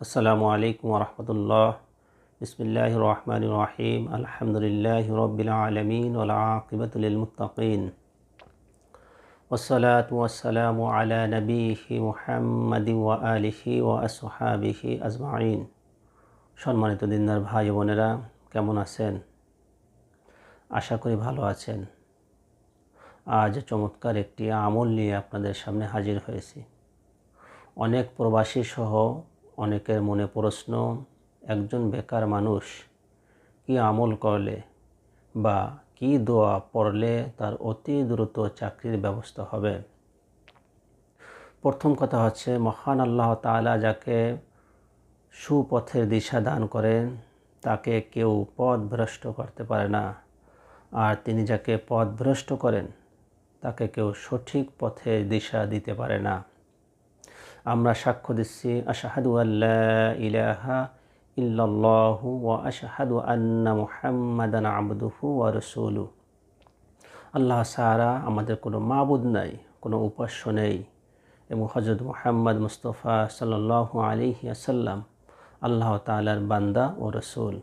আসসালামু আলাইকুম রহমতুল্লাহ বিসমিল্লাহ রহমান রাহিম। আলহামদুলিল্লাহ রবিল আলমিন ওলাকিবতুল মুতাকিন ওসলাত ওয়াসালামু আলা নবীহি মুহাম্মদ ওয়া আলিহি ওয়া আসহাবিহি আজমাইন। সম্মানিত দিনদার ভাই বোনেরা, কেমন আছেন? আশা করি ভালো আছেন। আজ চমৎকার একটি আমল নিয়ে আপনাদের সামনে হাজির হয়েছি। অনেক প্রবাসী সহ অনেকের মনে প্রশ্ন, একজন বেকার মানুষ কি আমল করলে বা কি দোয়া পড়লে তার অতি দ্রুত চাকরির ব্যবস্থা হবে? প্রথম কথা হচ্ছে, মহান আল্লাহ তাআলা যাকে সুপথের দিশা দান করেন, তাকে কেউ পথ ভ্রষ্ট করতে পারে না। আর তিনি যাকে পথ ভ্রষ্ট করেন, তাকে কেউ সঠিক পথে দিশা দিতে পারে না। আমরা সাক্ষ্য দিচ্ছি, আশাহাদু আল্লাহ ইলাহা ইল্লাল্লাহু ওয়া আশাহাদু আন্না মুহাম্মাদান আবদুহু ওয়া রসুলু। আল্লাহ সারা আমাদের কোনো মাবুদ নাই, কোনো উপাস্য নেই। এবং হজরত মুহাম্মদ মুস্তফা সাল্লাহ আলিহি আসাল্লাম আল্লাহ তালার বান্দা ও রসুল।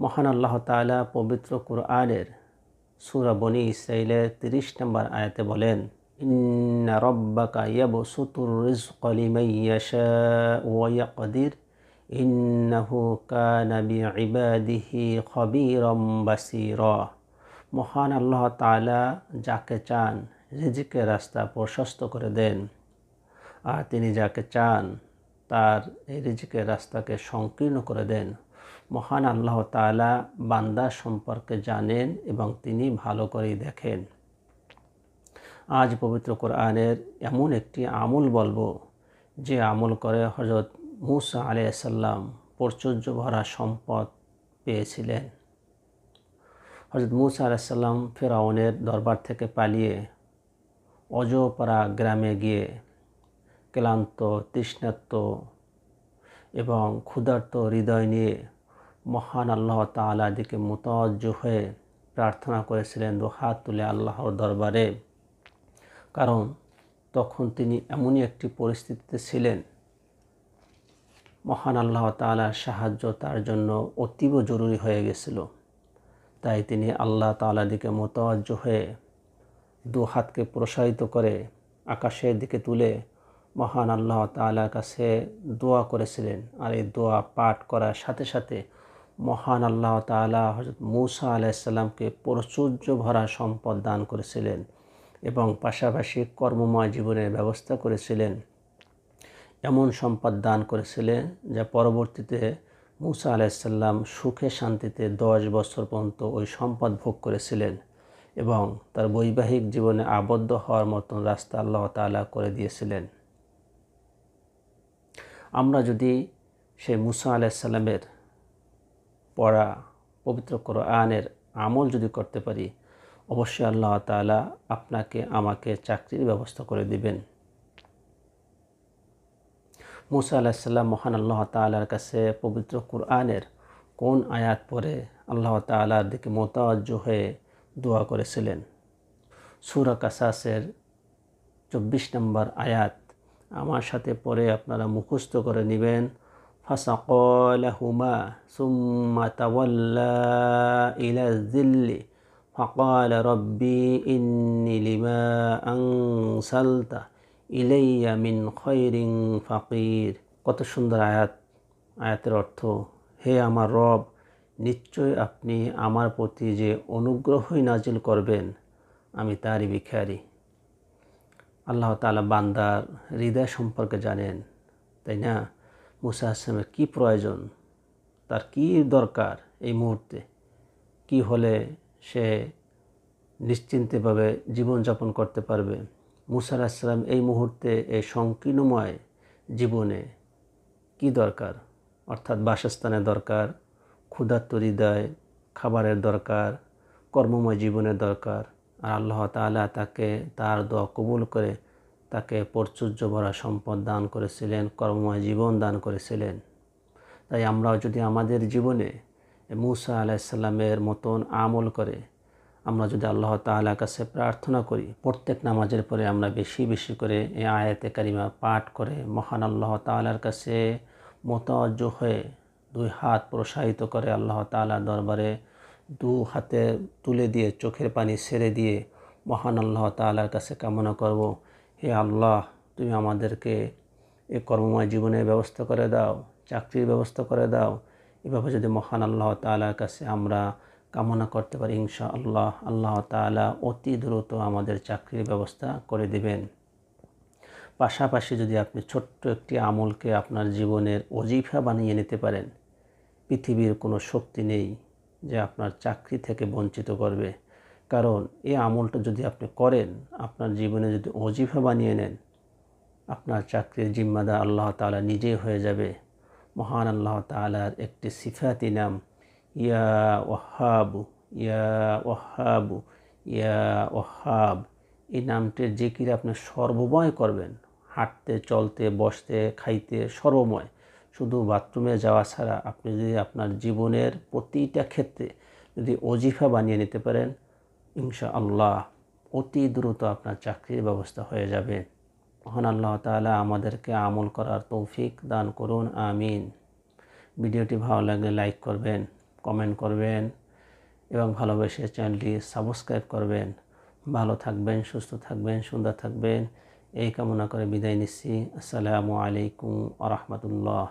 মহান আল্লাহ তালা পবিত্র কুরআনের সুরা বনি তিরিশ নম্বর আয়াতে বলেন রব্বাকা ইয়াবসুতুর রিজqa লিমান ইয়াশাউ ওয়া ইয়াকদির ইন্নাহু কানা বিইবাদিহি খবীরাম বাসীরা মহান আল্লাহ তালা যাকে চান রিজিকের রাস্তা প্রশস্ত করে দেন আর তিনি যাকে চান তার এই রিজিকের রাস্তাকে সংকীর্ণ করে দেন মহান আল্লাহ তালা বান্দা সম্পর্কে জানেন এবং তিনি ভালো করেই দেখেন আজ পবিত্র কোরআনের এমন একটি আমল বলব, যে আমল করে হজরত মুসা আলাইসাল্লাম প্রাচুর্য ভরা সম্পদ পেয়েছিলেন। হজরত মুসা আলাইসাল্লাম ফেরাউনের দরবার থেকে পালিয়ে অজপাড়া গ্রামে গিয়ে ক্লান্ত তৃষ্ণাত্ম এবং ক্ষুধার্ত হৃদয় নিয়ে মহান আল্লাহ তালার দিকে মোতজ্জ হয়ে প্রার্থনা করেছিলেন দু হাত তুলে আল্লাহর দরবারে। কারণ তখন তিনি এমনই একটি পরিস্থিতিতে ছিলেন। মহান আল্লাহ তালার সাহায্য তার জন্য অতীব জরুরি হয়ে গেছিল। তাই তিনি আল্লাহ তালার দিকে মোতজ্জ হয়ে দু হাতকে প্রসারিত করে আকাশের দিকে তুলে মহান আল্লাহ তালার কাছে দোয়া করেছিলেন আর এই দোয়া পাঠ করার সাথে সাথে মহান আল্লাহ তালা হজরত মৌসা আলাইসাল্লামকে প্রচুর্য ভরা সম্পদ দান করেছিলেন। এবং পাশাপাশি কর্মময় জীবনের ব্যবস্থা করেছিলেন। এমন সম্পদ দান করেছিলেন যা পরবর্তীতে মুসা আলাইসাল্লাম সুখে শান্তিতে দশ বছর পর্যন্ত ওই সম্পদ ভোগ করেছিলেন এবং তার বৈবাহিক জীবনে আবদ্ধ হওয়ার মতন রাস্তা আল্লাহ তালা করে দিয়েছিলেন। আমরা যদি সেই মুসা আলাইসাল্লামের পড়া পবিত্র কোরআনের আমল যদি করতে পারি অবশ্যই আল্লাহ তালা আপনাকে, আমাকে চাকরির ব্যবস্থা করে দিবেন। মুসা আলাহিসাল্লাম মহান আল্লাহ তালার কাছে পবিত্র কুরআনের কোন আয়াত পরে আল্লাহ তালার দিকে মোতাজ্জ হয়ে দোয়া করেছিলেন? সুরা কাসাসের চব্বিশ নম্বর আয়াত। আমার সাথে পরে আপনারা মুখস্থ করে নেবেন। ফাসাকলাহুমা সুম্মা তাওয়াল্লা ইলা জিল্লি فقال ربي إني لما أنزلت إلي من خير فقير কত সুন্দর আয়াত আয়াতের অর্থ হে আমার রব নিশ্চয় আপনি আমার প্রতি যে অনুগ্রহই নাজিল করবেন আমি তারই ভিখারি আল্লাহ তালা বান্দার হৃদয় সম্পর্কে জানেন তাই না মুসা আসলামের কী প্রয়োজন তার কি দরকার এই মুহূর্তে কি হলে সে নিশ্চিন্তেভাবে জীবনযাপন করতে পারবে। মুসা আলাহিসাল্লাম এই মুহূর্তে এই সংকীর্ণময় জীবনে কি দরকার? অর্থাৎ বাসস্থানের দরকার, ক্ষুধার্ত হৃদয়, খাবারের দরকার, কর্মময় জীবনের দরকার। আর আল্লাহ তালা তাকে তার দোয়া কবুল করে তাকে প্রচুর্য ভরা সম্পদ দান করেছিলেন, কর্মময় জীবন দান করেছিলেন। তাই আমরাও যদি আমাদের জীবনে মুসা আলাইসাল্লামের মতন আমল করে, আমরা যদি আল্লাহ তাআলার কাছে প্রার্থনা করি, প্রত্যেক নামাজের পরে আমরা বেশি বেশি করে এই আয়াতে কারিমা পাঠ করে মহান আল্লাহ তাআলার কাছে মোতাজ্জ হয়ে দুই হাত প্রসারিত করে আল্লাহ তাআলার দরবারে দু হাতে তুলে দিয়ে, চোখের পানি ছেড়ে দিয়ে মহান আল্লাহ তাআলার কাছে কামনা করব, হে আল্লাহ, তুমি আমাদেরকে এ কর্মময় জীবনের ব্যবস্থা করে দাও, চাকরির ব্যবস্থা করে দাও এভাবে যদি মহান আল্লাহ তাআলার কাছে আমরা কামনা করতে পারি ইনশা আল্লাহ আল্লাহ তাআলা অতি দ্রুত আমাদের চাকরির ব্যবস্থা করে দিবেন। পাশাপাশি যদি আপনি ছোট্ট একটি আমলকে আপনার জীবনের অজিফা বানিয়ে নিতে পারেন, পৃথিবীর কোনো শক্তি নেই যে আপনার চাকরি থেকে বঞ্চিত করবে। কারণ এই আমলটা যদি আপনি করেন, আপনার জীবনে যদি অজিফা বানিয়ে নেন, আপনার চাকরির জিম্মাদার আল্লাহ তাআলা নিজেই হয়ে যাবে। মহান আল্লাহ তাআলার একটি সিফাতি নাম, ইয়া ওহাবু ইয়া ওহাবু ইয়া ওহাব এই নামটির জিকির আপনি সর্বময় করবেন, হাঁটতে, চলতে, বসতে, খাইতে, সর্বময়। শুধু বাথরুমে যাওয়া ছাড়া আপনি যদি আপনার জীবনের প্রতিটা ক্ষেত্রে যদি অজিফা বানিয়ে নিতে পারেন ইনশা আল্লাহ অতি দ্রুত আপনার চাকরির ব্যবস্থা হয়ে যাবে। মহান আল্লাহ তালা আমাদেরকে আমল করার তৌফিক দান করুন, আমিন। ভিডিওটি ভালো লাগলে লাইক করবেন, কমেন্ট করবেন এবং ভালোবেসে চ্যানেলটি সাবস্ক্রাইব করবেন। ভালো থাকবেন, সুস্থ থাকবেন, সুন্দর থাকবেন। এই কামনা করে বিদায় নিচ্ছি। আসসালামু আলাইকুম আ রহমতুল্লাহ।